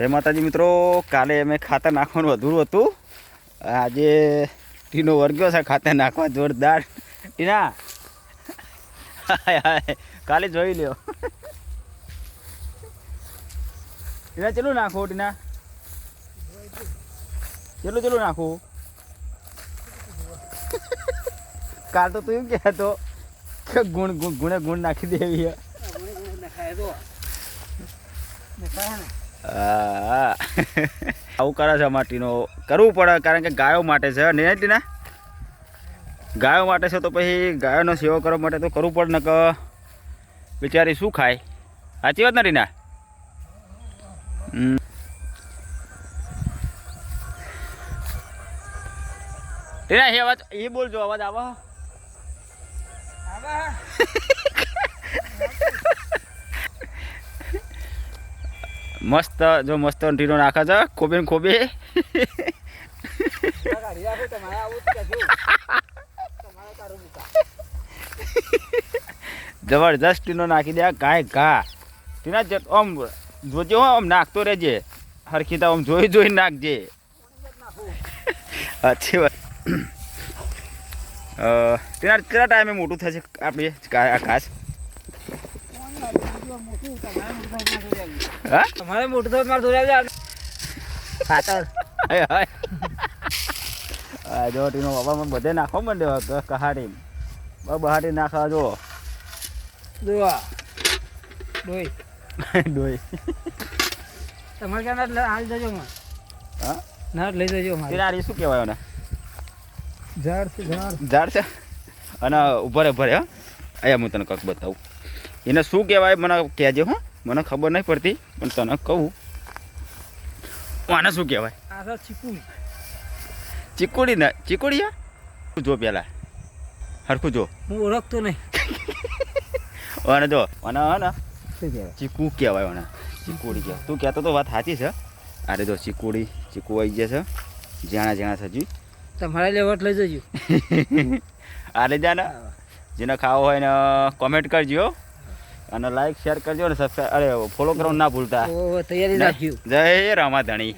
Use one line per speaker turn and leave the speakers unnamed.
જય માતાજી મિત્રો. કાલે અમે ખાતર નાખવાનું અધૂરું હતું. આજે ટીનો વર્ગ્યો છે, ખાતર નાખવા જોરદાર. ટીના? કાલે જોઈ લ્યો. ટીના, ચેલું નાખો ટીના? ચેલું ચેલું નાખું? કાલ તો તું એમ કહેતો કે ગુણ ગુણ, ગુણે ગુણ નાખી દેવી. હા. આવું કરે છે માટીનો કરવું પડે કારણ કે ગાયો માટે છે. નહીં ટીના ગાયો માટે છે તો પછી ગાયોનો સેવા કરવા માટે તો કરવું પડે ને કે બિચારી શું ખાય? સાચી વાત ને ના હમ. ટીના એ અવાજ એ બોલજો અવાજ આવો. મસ્ત, જો મસ્ત ટીનો નાખે છે, ખોબે ને ખોબે. જબરજસ્ત ટીનો નાખી દે, કાંઈ ઘા. ટીના આમ જોજે હો, આમ નાખતો રહેજે. હરખીતા આમ જોઈ જોઈ નાખજે. અચ્છી વાત. તેના કેટલા ટાઈમે મોટું થશે આપણે આ ઘાસ
તમારે મોટું તો મારે દોરાવી
જાય આ જો ટીનો બાબા મને બધે નાખો મને કહાડી. બહારી નાખવા જો.
દોવા. ડોઈ
ડોઈ
તમારે ક્યાં ના હાલ જજો માં
હા?
ના લઈ જજો મારે
તિરારી શું કહેવાય એને.
ઝાડ છે ઝાડ.
ઝાડ છે? અને ઉભરે ભરે હા. અહીંયા હું તને કંઈક બતાવું. એને શું કહેવાય મને કહેજે હો. મને ખબર નહીં પડતી પણ તને કહું. આને શું કહેવાય?
આ તો ચીકુ
ચીકુડી ના ચીકુડિયા જો પેલા. હરખું જો.
હું ઓળખતો નહીં.
અને જો અને અને. ચીકુ કહેવાય મને ચીકુડી કહેવાય. તું કહેતો તો વાત સાચી છે. અરે જો ચીકુડી ચીકુ આવી ગયા છે જાણા જાણા સજી
તમારે લેવટ લઈ જજો.
આલે જા ને. જેને ખાવો હોય ને કોમેન્ટ કરજો અને લાઈક શેર કરજો ને સબસ્ક્રાઈબ અરે ફોલો કરવાનું ના ભૂલતા. જય રામાધણી.